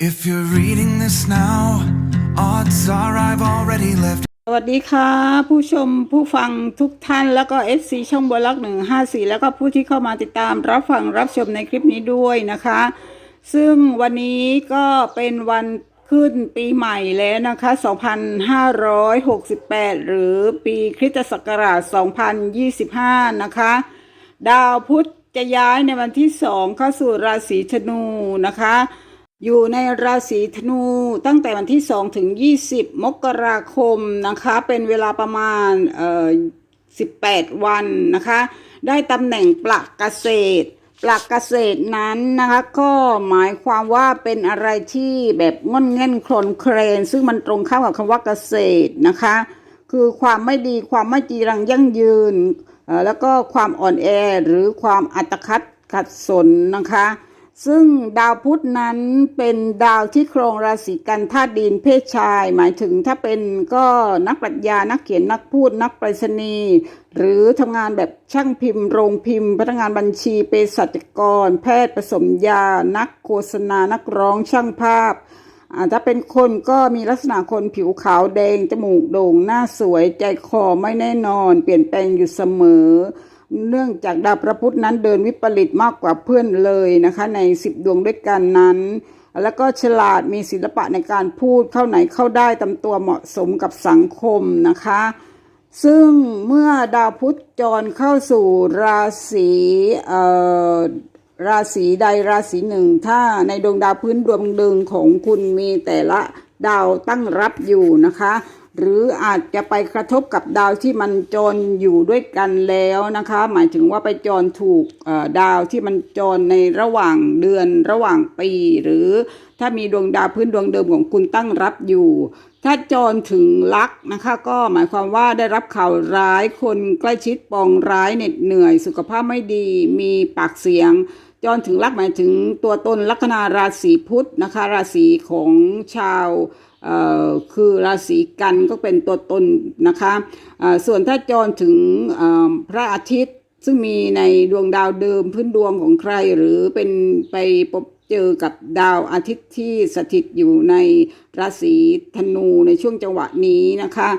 If you're reading this now, odds are I've already left. สวัสดีค่ะ ผู้ชมผู้ฟังทุกท่านแล้วก็ FC ช่องบล็อกหนึ่งห้าสี่แล้วก็ผู้ที่เข้ามาติดตามรับฟังรับชมในคลิปนี้ด้วยนะคะ ซึ่งวันนี้ก็เป็นวันขึ้นปีใหม่แล้วนะคะ 2568 หรือปีคริสตศักราช 2025 นะคะ ดาวพุธจะย้ายในวันที่สองเข้าสู่ราศีธนูนะคะ อยู่ในราศีธนูตั้งแต่วันที่ 2 ถึง 20 มกราคมนะคะ เป็นเวลาประมาณเอ่อ18 วันนะคะ ได้ตำแหน่งปลักเกษตร ปลักเกษตรนั้นนะคะก็หมายความว่าเป็นอะไรที่แบบง่อนเง่นโคลนเครน ซึ่งมันตรงข้ามกับคำว่าเกษตรนะคะ คือความไม่ดีความไม่จีรังยั่งยืนเอ่อแล้วก็ความอ่อนแอหรือความอัตคัดขัดสนนะคะ ซึ่งดาวพุธนั้นเป็นดาวที่ครองราศีกันธาตุดินเพศชาย หมายถึงถ้าเป็นก็นักปรัชญานักเขียนนักพูด นักปรษณีหรือทำงานแบบช่างพิมพ์ โรงพิมพ์ พนักงานบัญชีเภสัชกร แพทย์ผสมยา นักโฆษณานักร้องช่างภาพอาถ้าเป็นคนก็มีลักษณะคนผิวขาวแดง จมูกโด่งหน้าสวยใจคอไม่แน่นอน เปลี่ยนแปลงอยู่เสมอ เนื่องจากดาวพระพุธนั้นเดินวิปริตมากกว่าเพื่อนเลยนะคะ ในสิบดวงด้วยกันนั้น แล้วก็ฉลาดมีศิลปะในการพูดเข้าไหนเข้าได้ตามตัวเหมาะสมกับสังคมนะคะ ซึ่งเมื่อดาวพุธจรเข้าสู่ราศีเอ่อราศีใดราศีหนึ่ง ถ้าในดวงดาวพื้นดวงดึงของคุณมีแต่ละดาวตั้งรับอยู่นะคะหรืออาจจะไปกระทบกับดาวที่มันจรอยู่ด้วยกันแล้วนะคะ หมายถึงว่าไปจรถูกดาวที่มันจรในระหว่างเดือนระหว่างปี หรือถ้ามีดวงดาวพื้นดวงเดิมของคุณตั้งรับอยู่ ถ้าจรถึงลักนะคะ ก็หมายความว่าได้รับข่าวร้ายคนใกล้ชิดปองร้ายเหน็ดเหนื่อย สุขภาพไม่ดีมีปากเสียงจรถึงลักหมายถึงตัวตนลัคนาราศีพุธนะคะ ราศีของชาว คือราศีกันก็เป็นตัวตนนะคะส่วนถ้าจรถึงพระอาทิตย์ซึ่งมีในดวงดาวเดิมพื้นดวงของใครหรือเป็นไปพบเจอกับดาวอาทิตย์ที่สถิตอยู่ในราศีธนูในช่วงจังหวะนี้นะคะ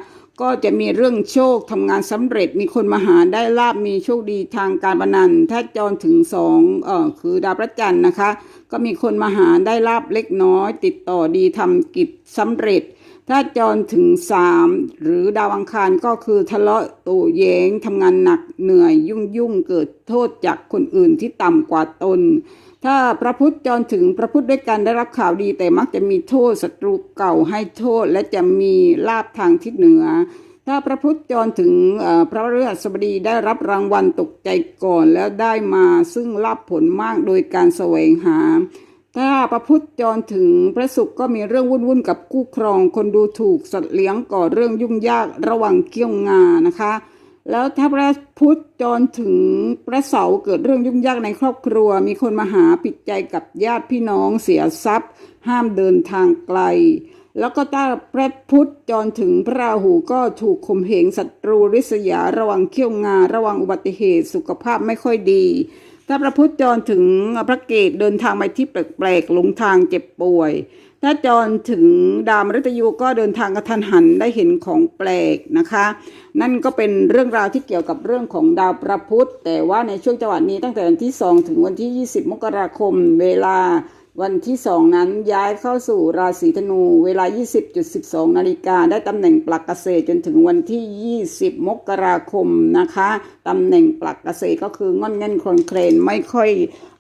ก็จะมีเรื่องโชคทำงานสำเร็จมีคนมาหาได้ลาบมีโชคดีทางการบันันถ้าจรถึงสองเอ่อคือดาวพระจันทร์นะคะ ก็มีคนมาหาได้ลาบเล็กน้อย ติดต่อดีทำกิจสำเร็จ ถ้าจรถึงสามหรือดาวอังคารก็คือทะเลาะโต้แย้งทำงานหนักเหนื่อยยุ่งยุ่งเกิดโทษจากคนอื่นที่ต่ำกว่าตน ถ้าพระพุทธจรถึงพระพุทธด้วยกันได้รับข่าวดีแต่มักจะมีโทษศัตรูเก่าให้โทษและจะมีลาบทางทิศเหนือ ถ้าพระพุทธจรถึงพระฤหัสบดีได้รับรางวัลตกใจก่อนแล้วได้มาซึ่งลาบผลมากโดยการแสวงหา ถ้าพระพุทธจรถึงพระศุกร์ก็มีเรื่องวุ่นวุ่นกับคู่ครอง คนดูถูกสัตว์เลี้ยงก่อเรื่องยุ่งยากระหว่างเกี่ยวงานะคะ แล้วถ้าพระพุทธจรถึงพระเสาร์เกิดเรื่องยุ่งยากในครอบครัว มีคนมาหาผิดใจกับญาติพี่น้องเสียทรัพย์ ห้ามเดินทางไกล แล้วก็ถ้าพระพุทธจรถึงพระราหูก็ถูกข่มเหงศัตรูริษยาระวังเขี้ยวงา ระวังอุบัติเหตุสุขภาพไม่ค่อยดี ถ้าพระพุทธจรถึงพระเกตเดินทางไปที่แปลกๆหลงทางเจ็บป่วย ถ้าจรถึงดาวมฤตยูก็เดินทางกระทันหันได้เห็นของแปลกนะคะ นั่นก็เป็นเรื่องราวที่เกี่ยวกับเรื่องของดาวพระพุธแต่ว่าในช่วงจังหวะนี้ตั้งแต่วันที่ 2 ถึงวันที่ 20 มกราคมเวลา วันที่2นั้นย้ายเข้าสู่ราศีธนู เวลา 20.12 นาฬิกา ได้ตำแหน่งปลักเกษตรจนถึงวันที่ 20 มกราคมนะคะตำแหน่งปลักเกษตรก็คืองอนเง่นคลอนเคลนไม่ค่อย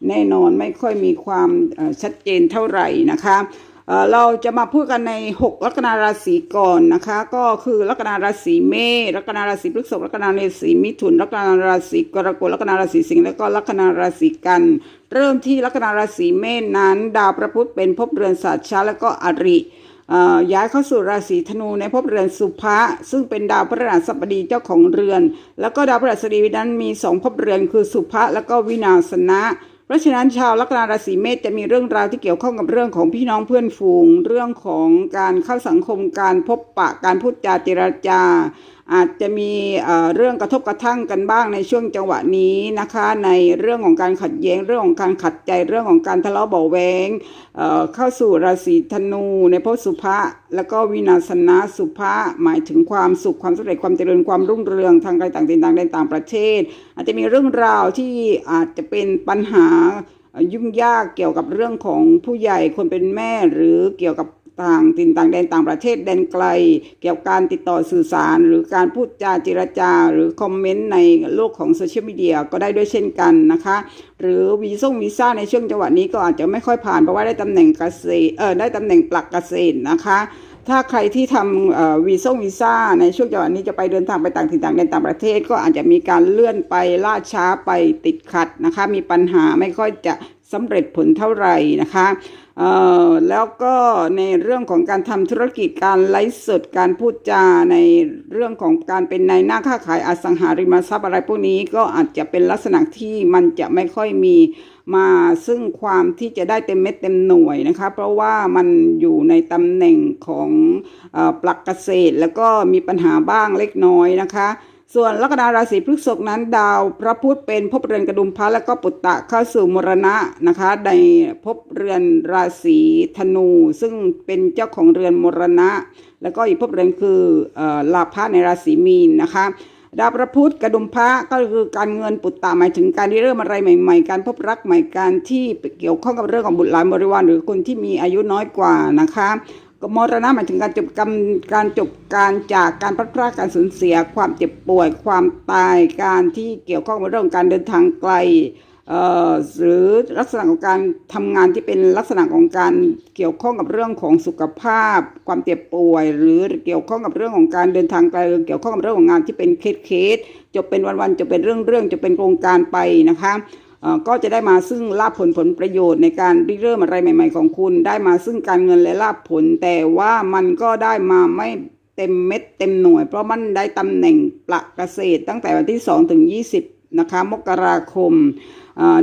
แน่นอนไม่ค่อยมีความชัดเจนเท่าไหร่นะคะเอ่อเราจะมาพูดกันใน 6 ลัคนาราศีก่อนนะคะ ก็คือลัคนาราศีเมษลัคนาราศีพฤษภลัคนาราศีมิถุนลัคนาราศีกรกฎลัคนาราศีสิงห์แล้วก็ลัคนาราศีกัน เริ่มที่ลัคนาราศีเมษนั้น ดาวพระพุธเป็นภพเรือนสัตว์ช้าแล้วก็อริย้ายเข้าสู่ราศีธนูในภพเรือนสุภะซึ่งเป็นดาวพฤหัสบดีเจ้าของเรือน แล้วก็ดาวพฤหัสบดีนั้นมีสองภพเรือนคือสุภะแล้วก็วินาศนะเพราะฉะนั้นชาวลัคนาราศีเมษจะมีเรื่องราวที่เกี่ยวข้องกับเรื่องของพี่น้องเพื่อนฝูง เรื่องของการเข้าสังคมการพบปะการพูดจาเจรจา อาจจะมีเรื่องกระทบกระทั่งกันบ้างในช่วงจังหวะนี้นะคะ ในเรื่องของการขัดแย้งเรื่องของการขัดใจเรื่องของการทะเลาะเบาแวงเเข้าสู่ราศีธนูในพสุภะแล้วก็วินาศนะสุภะหมายถึงความสุขความสำเร็จความเจริญความรุ่งเรืองทางการต่างถิ่นต่างแดนต่างประเทศ อาจจะมีเรื่องราวที่อาจจะเป็นปัญหายุ่งยากเกี่ยวกับเรื่องของผู้ใหญ่คนเป็นแม่หรือเกี่ยวกับ ต่างถิ่นต่างแดนต่างประเทศแดนไกล เกี่ยวกับการติดต่อสื่อสาร หรือการพูดจาเจรจา หรือคอมเมนต์ในโลกของโซเชียลมีเดียก็ได้ด้วยเช่นกันนะคะ หรือวีซ่งวีซ่าในช่วงจังหวะนี้ก็อาจจะไม่ค่อยผ่านเพราะว่าได้ตำแหน่งเกษตรเออได้ตำแหน่งปลักเกษตรนะคะถ้าใครที่ทำวีซ่งวีซ่าในช่วงจังหวะนี้จะไปเดินทางไปต่างถิ่นต่างแดนต่างประเทศ ก็อาจจะมีการเลื่อนไปล่าช้าไปติดขัดนะคะ มีปัญหาไม่ค่อยจะ สำเร็จผลเท่าไหร่นะคะเอ่อแล้วก็ในเรื่องของการทำธุรกิจการไลฟ์สดการพูดจาในเรื่องของการเป็นนายหน้าค้าขายอสังหาริมทรัพย์อะไรพวกนี้ก็อาจจะเป็นลักษณะที่มันจะไม่ค่อยมีมาซึ่งความที่จะได้เต็มเม็ดเต็มหน่วยนะคะ เพราะว่ามันอยู่ในตำแหน่งของอปลักเกษตร แล้วก็มีปัญหาบ้างเล็กน้อยนะคะ ส่วนลัคนาราศีพฤษภนั้น ดาวพระพุธเป็นภพเรือนกระดุมพระแล้วก็ปุตตะเข้าสู่มรณะนะคะ ในภพเรือนราศีธนู ซึ่งเป็นเจ้าของเรือนมรณะ แล้วก็อีกภพเรือนคืออลาภะในราศีมีนนะคะดาวพระพุธกระดุมพระก็คือการเงินปุตตะหมายถึงการที่เริ่มอะไรใหม่ ๆ การพบรักใหม่การที่เกี่ยวข้องกับเรื่องของบุตรหลานบริวารหรือคนที่มีอายุน้อยกว่านะคะ ก็มรณะหมายถึงการจบกรรมการจบการจากการพลัดพรากการสูญเสีย ความเจ็บป่วย ความตายการที่เกี่ยวข้องกับเรื่องการเดินทางไกลเอ่อหรือลักษณะของการทำงานที่เป็นลักษณะของการเกี่ยวข้องกับเรื่องของสุขภาพ ความเจ็บป่วย หรือเกี่ยวข้องกับเรื่องของการเดินทางไกลหรือเกี่ยวข้องกับเรื่องของงานที่เป็นเคสเคสๆจะเป็นวันๆจะเป็นเรื่องเรื่องๆจะเป็นโครงการไปนะคะ ก็จะได้มาซึ่งลาภผลผลประโยชน์ในการริเริ่มอะไรใหม่ ๆ ของคุณ ได้มาซึ่งการเงินและลาภผล แต่ว่ามันก็ได้มาไม่เต็มเม็ดเต็มหน่วย เพราะมันได้ตำแหน่งปลักเกษตร ตั้งแต่วันที่ 2 ถึง 20 นะคะ มกราคม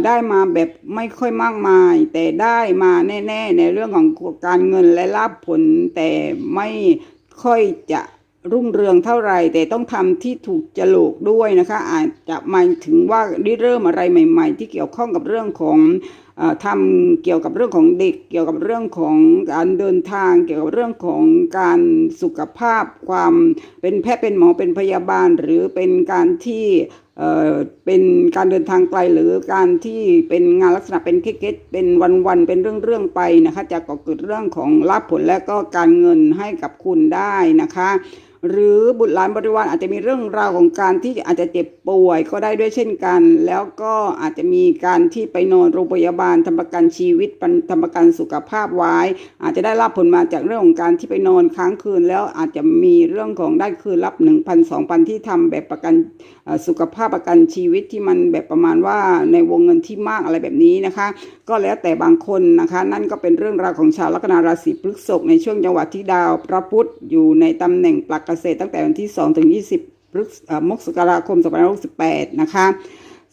ได้มาแบบไม่ค่อยมากมาย แต่ได้มาแน่ ๆ ในเรื่องของการเงินและลาภผลแต่ไม่ค่อยจะ รุ่งเรืองเท่าไหร่ แต่ต้องทำที่ถูกจโลกด้วยนะคะ อาจจะหมายถึงว่าได้เริ่มอะไรใหม่ ๆ ที่เกี่ยวข้องกับเรื่องของอ่อทำเกี่ยวกับเรื่องของเด็ก เกี่ยวกับเรื่องของการเดินทาง เกี่ยวกับเรื่องของการสุขภาพ ความเป็นแพทย์เป็นหมอเป็นพยาบาล หรือเป็นการที่เออเป็นการเดินทางไกลหรือการที่เป็นงานลักษณะเป็นเคสๆเป็นวันๆเป็นเรื่องๆไปนะคะ จะก่อเกิดเรื่องของลาภผลและก็การเงินให้กับคุณได้นะคะ หรือบุตรหลานบริวารอาจจะมีเรื่องราวของการที่อาจจะเจ็บป่วยก็ได้ด้วยเช่นกัน แล้วก็อาจจะมีการที่ไปนอนโรงพยาบาลทำประกันชีวิตทำประกันสุขภาพไว้ อาจจะได้รับผลมาจากเรื่องของการที่ไปนอนค้างคืน แล้วอาจจะมีเรื่องของได้คืนรับ 1 0 0 0 2,000 ที่ทำแบบประกันสุขภาพประกันชีวิตที่มันแบบประมาณว่าในวงเงินที่มากอะไรแบบนี้นะคะ ก็แล้วแต่บางคนนะคะ นั่นก็เป็นเรื่องราวของชาวลัคนาราศีพฤษภในช่วงจังหวะที่ดาวพระพุธอยู่ในตำแหน่งปลักเกษตั้งแต่วันที่ 2 ถึง 20มกราคม2568 นะคะ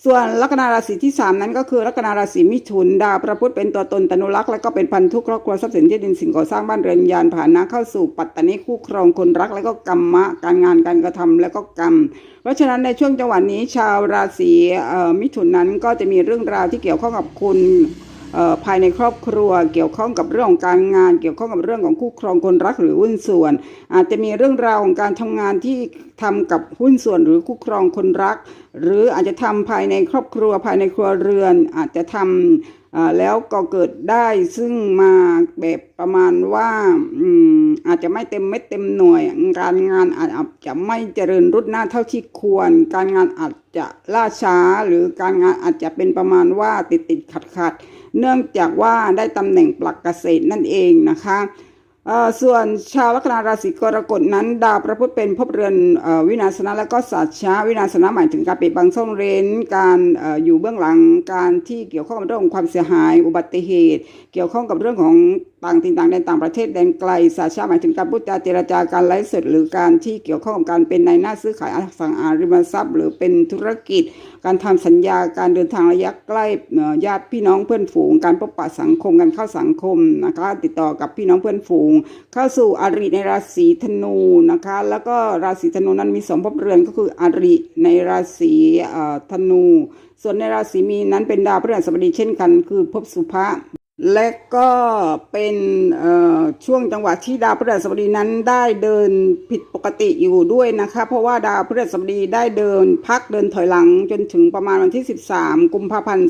ส่วนลัคนาราศีที่ 3 นั้นก็คือลัคนาราศีมิถุนดาวพระพุธเป็นตัวตนตนุรักษ์และก็เป็นพันธุครอบครัวทรัพย์สินที่ดินสิ่งก่อสร้างบ้านเรือนยานผ่านนะเข้าสู่ปัตตานีคู่ครองคนรัก และก็กรรมะการงานการกระทำและก็กรรม เพราะฉะนั้นในช่วงจังหวะนี้ชาวราศีมิถุนนั้นก็จะมีเรื่องราวที่เกี่ยวข้องกับคุณ ภายในครอบครัวเกี่ยวข้องกับเรื่องของการงาน เกี่ยวข้องกับเรื่องของคู่ครองคนรักหรือหุ้นส่วน อาจจะมีเรื่องราวของการทำงานที่ทำกับหุ้นส่วนหรือคู่ครองคนรัก หรืออาจจะทำภายในครอบครัวภายในครัวเรือน อาจจะทำเอ่อแล้วก็เกิดได้ซึ่งมาแบบประมาณว่าอาจจะไม่เต็มเม็ดเต็มหน่วย การงานอาจจะไม่เจริญรุดหน้าเท่าที่ควร การงานอาจจะล่าช้า หรือการงานอาจจะเป็นประมาณว่าติดติดขัดขัดๆ เนื่องจากว่าได้ตำแหน่งปลักเกษตรนั่นเองนะคะส่วนชาวลัคนาราศีกรกฎนั้น ดาวพระพุธเป็นภพเรือนอวินาศนะและก็สัจฉะวินาศนะหมายถึงการปิดบังซ่อนเร้น การออยู่เบื้องหลังการที่เกี่ยวข้องกับเรื่องของความเสียหาย อุบัติเหตุ เกี่ยวข้องกับเรื่องของต่างถิ่นต่างแดนต่างประเทศแดนไกลสัจฉะหมายถึงการพูดจาเจรจาการไลฟ์สดหรือการที่เกี่ยวข้องกับการเป็นในหน้าซื้อขายอสังหาริมทรัพย์ หรือเป็นธุรกิจ การทำสัญญาการเดินทางระยะใกล้ญาติพี่น้องเพื่อนฝูง การพบปะสังคมการเข้าสังคมนะคะติดต่อกับพี่น้องเพื่อนฝูง เข้าสู่อริในราศีธนูนะคะ แล้วก็ราศีธนูนั้นมีสองภพเรือนก็คืออริในราศีธนู ส่วนในราศีมีนนั้นเป็นดาวพฤหัสบดีเช่นกัน คือภพสุภะ และก็เป็นช่วงจังหวะที่ดาวพฤหัสบดีนั้นได้เดินผิดปกติอยู่ด้วยนะคะ เพราะว่าดาวพฤหัสบดีได้เดินพักเดินถอยหลังจนถึงประมาณวันที่ 13 กุมภาพันธ์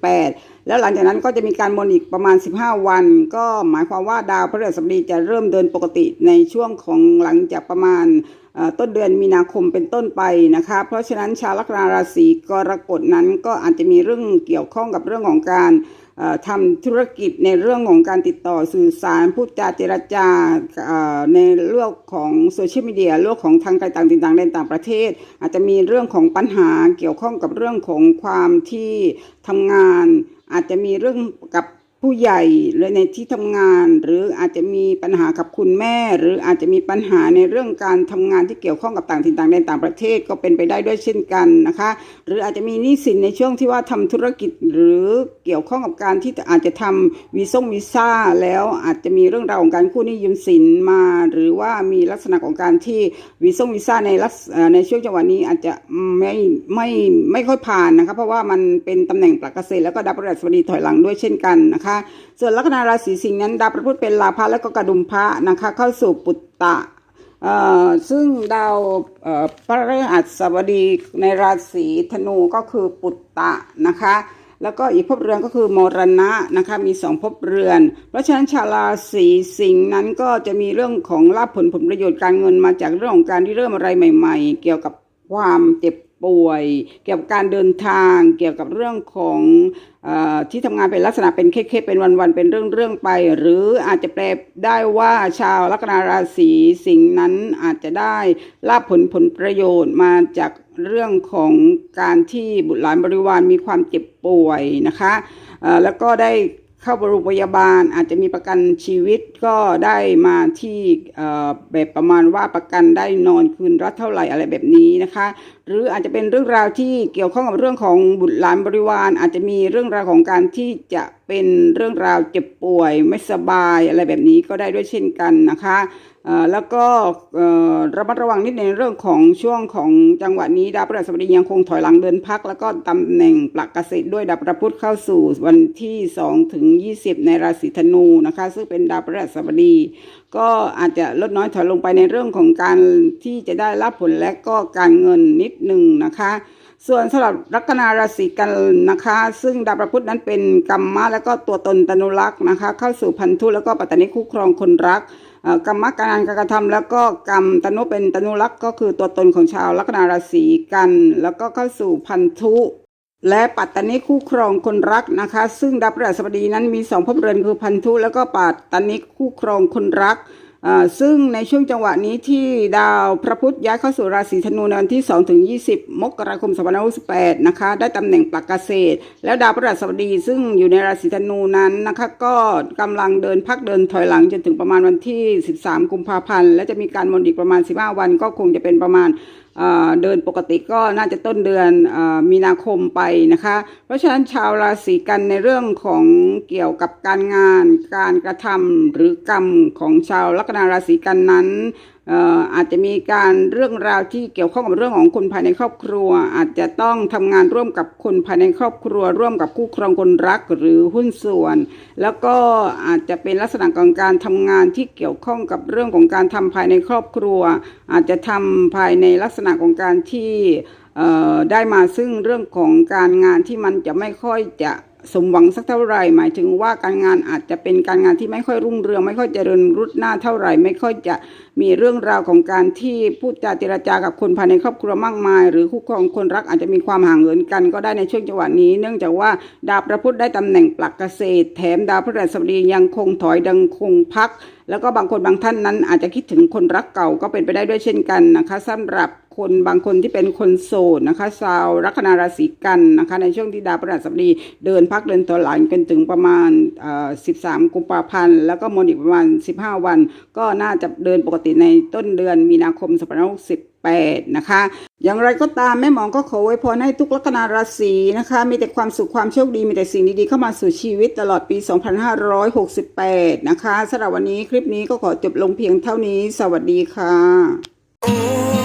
2568 แล้วหลังจากนั้นก็จะมีการมนอีกประมาณ 15 วัน ก็หมายความว่าดาวพฤหัสบดีจะเริ่มเดินปกติในช่วงของหลังจากประมาณต้นเดือนมีนาคมเป็นต้นไปนะคะ เพราะฉะนั้นชาวลัคนาราศีกรกฎนั้นก็อาจจะมีเรื่องเกี่ยวข้องกับเรื่องของการ ทำธุรกิจในเรื่องของการติดต่อสื่อสารพูดจาเจรจาในเรื่องของโซเชียลมีเดียเรื่องของทางไกลต่างดินต่างแดนต่างประเทศ อาจจะมีเรื่องของปัญหาเกี่ยวข้องกับเรื่องของความที่ทำงาน อาจจะมีเรื่องกับ ผู้ใหญ่หรือในที่ทำงาน หรืออาจจะมีปัญหากับคุณแม่ หรืออาจจะมีปัญหาในเรื่องการทำงานที่เกี่ยวข้องกับต่างถิ่นต่างแดนต่างประเทศก็เป็นไปได้ด้วยเช่นกันนะคะ หรืออาจจะมีหนี้สินในช่วงที่ว่าทำธุรกิจหรือเกี่ยวข้องกับการที่อาจจะทำวีซ่งวีซ่าแล้วอาจจะมีเรื่องราวของการกู้หนี้ยืมสินมา หรือว่ามีลักษณะของการที่วีซ่งวีซ่าในลักในช่วงจังหวะนี้อาจจะไม่ไม่ไม่ค่อยผ่านนะคะเพราะว่ามันเป็นตำแหน่งปลักเกษตรแล้วก็ดาวพฤหัสดีถอยหลังด้วยเช่นกันนะคะส่วนลัคนาราศีสิงห์นั้นดาวพระพุธเป็นลาภะและก็กระดุมพระนะคะ เข้าสู่ปุตตะเอ่อซึ่งดาวพระฤหัสบดีในราศีธนูก็คือปุตตะนะคะแล้วก็อีกภพเรือนก็คือมรณะนะคะมีสองภพเรือน เพราะฉะนั้นชาวราศีสิงห์นั้นก็จะมีเรื่องของลาภผลผลประโยชน์การเงินมาจากเรื่องของการที่เริ่มอะไรใหม่ ๆ เกี่ยวกับความเจ็บ ป่วย เกี่ยวกับการเดินทาง เกี่ยวกับเรื่องของอที่ทำงานเป็นลักษณะเป็นเคสๆเป็นวันๆเป็นเรื่องๆไป หรืออาจจะแปลได้ว่าชาวลัคนาราศีสิ่งนั้นอาจจะได้ลาภผลผลประโยชน์มาจากเรื่องของการที่บุตรหลานบริวารมีความเจ็บป่วยนะคะแล้วก็ได้ เข้าโรงพยาบาลอาจจะมีประกันชีวิตก็ได้มาที่แบบประมาณว่าประกันได้นอนคืนรัฐเท่าไหร่อะไรแบบนี้นะคะ หรืออาจจะเป็นเรื่องราวที่เกี่ยวข้องกับเรื่องของบุตรหลานบริวาร อาจจะมีเรื่องราวของการที่จะ เป็นเรื่องราวเจ็บป่วยไม่สบายอะไรแบบนี้ก็ได้ด้วยเช่นกันนะคะแล้วก็ระมัดระวังนิดในเรื่องของช่วงของจังหวะนี้ดาวพฤหัสบดียังคงถอยหลังเดินพัก แล้วก็ตำแหน่งปลักเกษตรด้วยดาวพระพุธเข้าสู่วันที่2ถึง20 ในราศีธนูนะคะ ซึ่งเป็นดาวพฤหัสบดี ก็อาจจะลดน้อยถอยลงไปในเรื่องของการที่จะได้รับผลและก็การเงินนิดหนึ่งนะคะ ส่วนสำหรับลัคนาราศีกันนะคะ ซึ่งดาวพระพุธนั้นเป็นกรรมะแล้วก็ตัวตนตนุรักษ์นะคะ เข้าสู่พันธุแล้วก็ปัตตานิคู่ครองคนรักกรรมการงานการกระทำแล้วก็กรรมตนุเป็นตนุรักษ์ก็คือตัวตนของชาวลัคนาราศีกัน แล้วก็เข้าสู่พันธุ และปัตตานิคู่ครองคนรักนะคะ ซึ่งดาวพฤหัสบดีนั้นมีสองภพเรือนคือพันธุ แล้วก็ปัตตานิคู่ครองคนรักอ่าซึ่งในช่วงจังหวะนี้ที่ดาวพระพุธย้ายเข้าสู่ราศีธนูในวันที่ 2 ถึง 20 มกราคม 2568 นะคะ ได้ตำแหน่งปลักเกษตร แล้วดาวพฤหัสบดีซึ่งอยู่ในราศีธนูนั้นนะคะ ก็กำลังเดินพักเดินถอยหลังจนถึงประมาณวันที่ 13 กุมภาพันธ์ และจะมีการมนอีกประมาณ 15 วันก็คงจะเป็นประมาณ เดินปกติก็น่าจะต้นเดือนอมีนาคมไปนะคะ เพราะฉะนั้นชาวราศีกันในเรื่องของเกี่ยวกับการงาน การกระทำหรือกรรมของชาวลัคนาราศีกันนั้นอาจจะมีการเรื่องราวที่เกี่ยวข้องกับเรื่องของคนภายในครอบครัว อาจจะต้องทำงานร่วมกับคนภายในครอบครัว ร่วมกับคู่ครองคนรักหรือหุ้นส่วน แล้วก็อาจจะเป็นลักษณะของการทำงานที่เกี่ยวข้องกับเรื่องของการทำภายในครอบครัว อาจจะทำภายในลักษณะของการที่ได้มาซึ่งเรื่องของการงานที่มันจะไม่ค่อยจะ สมหวังสักเท่าไหร่ หมายถึงว่าการงานอาจจะเป็นการงานที่ไม่ค่อยรุ่งเรือง ไม่ค่อยเจริญรุดหน้าเท่าไหร่ ไม่ค่อยจะมีเรื่องราวของการที่พูดจาเจรจากับคนภายในครอบครัวมากมาย หรือคู่ครองคนรักอาจจะมีความห่างเหินกันก็ได้ในช่วงจังหวะนี้ เนื่องจากว่าดาวพระพุธได้ตำแหน่งปลักเกษตร แถมดาวพระฤหัสบดียังคงถอยดังคงพัก แล้วก็บางคนบางท่านนั้นอาจจะคิดถึงคนรักเก่าก็เป็นไปได้ด้วยเช่นกันนะคะสำหรับ คนบางคนที่เป็นคนโสดนะคะชาวลัคนาราศีกันนะคะในช่วงที่ดาวพฤหัสบดีเดินพักเดินต่อหลังกันถึงประมาณสิบสามกุมภาพันธ์ แล้วก็มนอีกประมาห้าวัน ก็น่าจะเดินปกติในต้นเดือนมีนาคมสิงหาคมสิบแปดนะคะ อย่างไรก็ตามแม่หมองก็ขอไว้พรให้ทุกลัคนาราศีนะคะ มีแต่ความสุขความโชคดี มีแต่สิ่งดีๆ เข้ามาสู่ชีวิตตลอดปี 2568 นะคะสำหรับวันนี้คลิปนี้ก็ขอจบลงเพียงเท่านี้ สวัสดีค่ะ